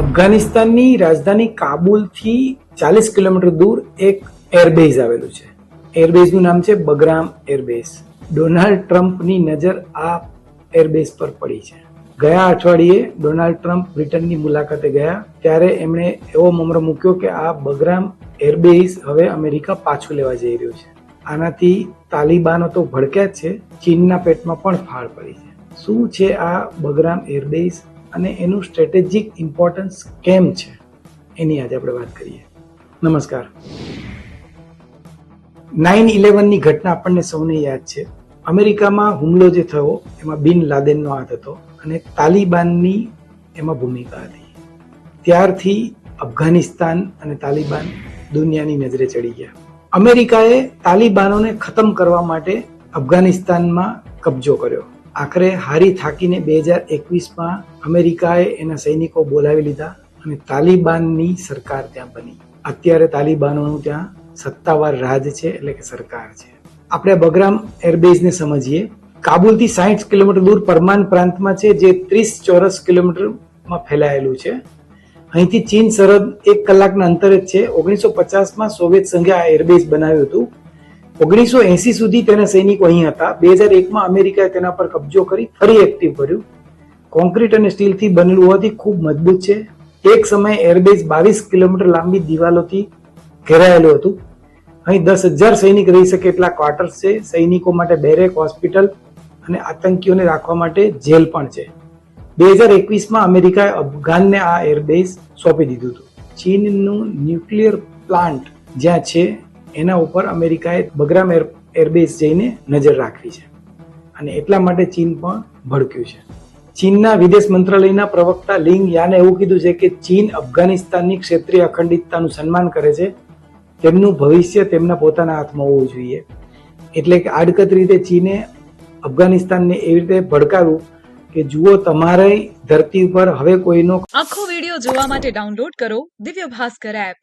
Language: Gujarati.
અફઘાનિસ્તાનની રાજધાની કાબુલથી ચાલીસ કિલોમીટર દૂર એક એરબેઝ આવેલું છે. એરબેઝનું નામ છે બગરામ એરબેઝ ડોનાલ્ડ ટ્રમ્પની નજર આ એરબેઝ પર પડી છે. ગયા અઠવાડિયે ડોનાલ્ડ ટ્રમ્પ બ્રિટનની મુલાકાતે ગયા, ત્યારે એમણે એવો મમરો મૂક્યો કે આ બગરામ એરબેઝ હવે અમેરિકા પાછું લેવા જઈ રહ્યું છે. આનાથી તાલિબાનો તો ભડક્યા જ છે, ચીનના પેટમાં પણ ફાળ પડી છે. શું છે આ બગરામ એરબેઝ અને એનું સ્ટ્રેટેજિક ઇમ્પોર્ટન્સ કેમ છે? એની આજે આપણે વાત કરીએ. નમસ્કાર. નાઇન ઇલેવનની ઘટના આપણને સૌને યાદ છે. અમેરિકામાં હુમલો જે થયો, એમાં બિન લાદેનનો હાથ હતો અને તાલિબાનની એમાં ભૂમિકા હતી. ત્યારથી અફઘાનિસ્તાન અને તાલિબાન દુનિયાની નજરે ચડી ગયા. અમેરિકાએ તાલિબાનોને ખતમ કરવા માટે અફઘાનિસ્તાનમાં કબજો કર્યો. આખરે હારી થાકીને બે હજાર એકવીસમાં અમેરિકાએ એના સૈનિકો બોલાવી લીધા અને તાલિબાનની સરકાર ત્યાં બની. અત્યારે તાલિબાનોનું ત્યાં સત્તાવાર રાજ છે એટલે કે સરકાર છે. આપણે બગરામ એરબેઝને સમજીએ. કાબુલથી સાહીઠ કિલોમીટર દૂર પરમાન પ્રાંતમાં છે જે ત્રીસ ચોરસ કિલોમીટરમાં ફેલાયેલું છે. અહીંથી ચીન સરહદ એક કલાકના અંતરે જ છે. ઓગણીસો પચાસમાં સોવિયત સંઘે આ એરબેઝ બનાવ્યું હતું. ઓગણીસો એસી સુધી તેના સૈનિકો અહીં હતા. બે હજાર એકમાં અમેરિકાએ તેના પર કબજો કરી ફરી એક્ટિવ કર્યું. કોન્ક્રીટ અને સ્ટીલથી બનેલું હોવાથી ખૂબ મજબૂત છે. એક સમયે એરબેઝ બાવીસ કિલોમીટર લાંબી દિવાલોથી ઘેરાયેલું હતું. અહીં દસ હજાર સૈનિક રહી શકે એટલા ક્વાર્ટર્સ છે. સૈનિકો માટે બેરેક હોસ્પિટલ અને આતંકીઓને રાખવા માટે જેલ પણ છે. બે હજાર એકવીસમાં અમેરિકાએ અફઘાનને આ એરબેઝ સોંપી દીધું હતું. ચીનનું ન્યુક્લિયર પ્લાન્ટ જ્યાં છે એના ઉપર અમેરિકાએ બગરામ એર, એરબેઝ જઈને નજર રાખવી છે. અને એટલા માટે ચીન પણ ભડક્યું છે. ચીનના વિદેશ મંત્રાલયના પ્રવક્તા લિંગ યાને એવું કીધું છે કે ચીન અફઘાનિસ્તાનની ક્ષેત્રીય અખંડિતતાનું સન્માન કરે છે. તેમનું ભવિષ્ય તેમના પોતાના હાથમાં હોવું જોઈએ. એટલે કે આડકત રીતે ચીને અફઘાનિસ્તાનને એવી રીતે ભડકાવ્યું કે જુઓ તમારે ધરતી ઉપર હવે કોઈનો આખો વિડિયો જોવા માટે ડાઉનલોડ કરો દિવ્ય ભાસ્કર એપ.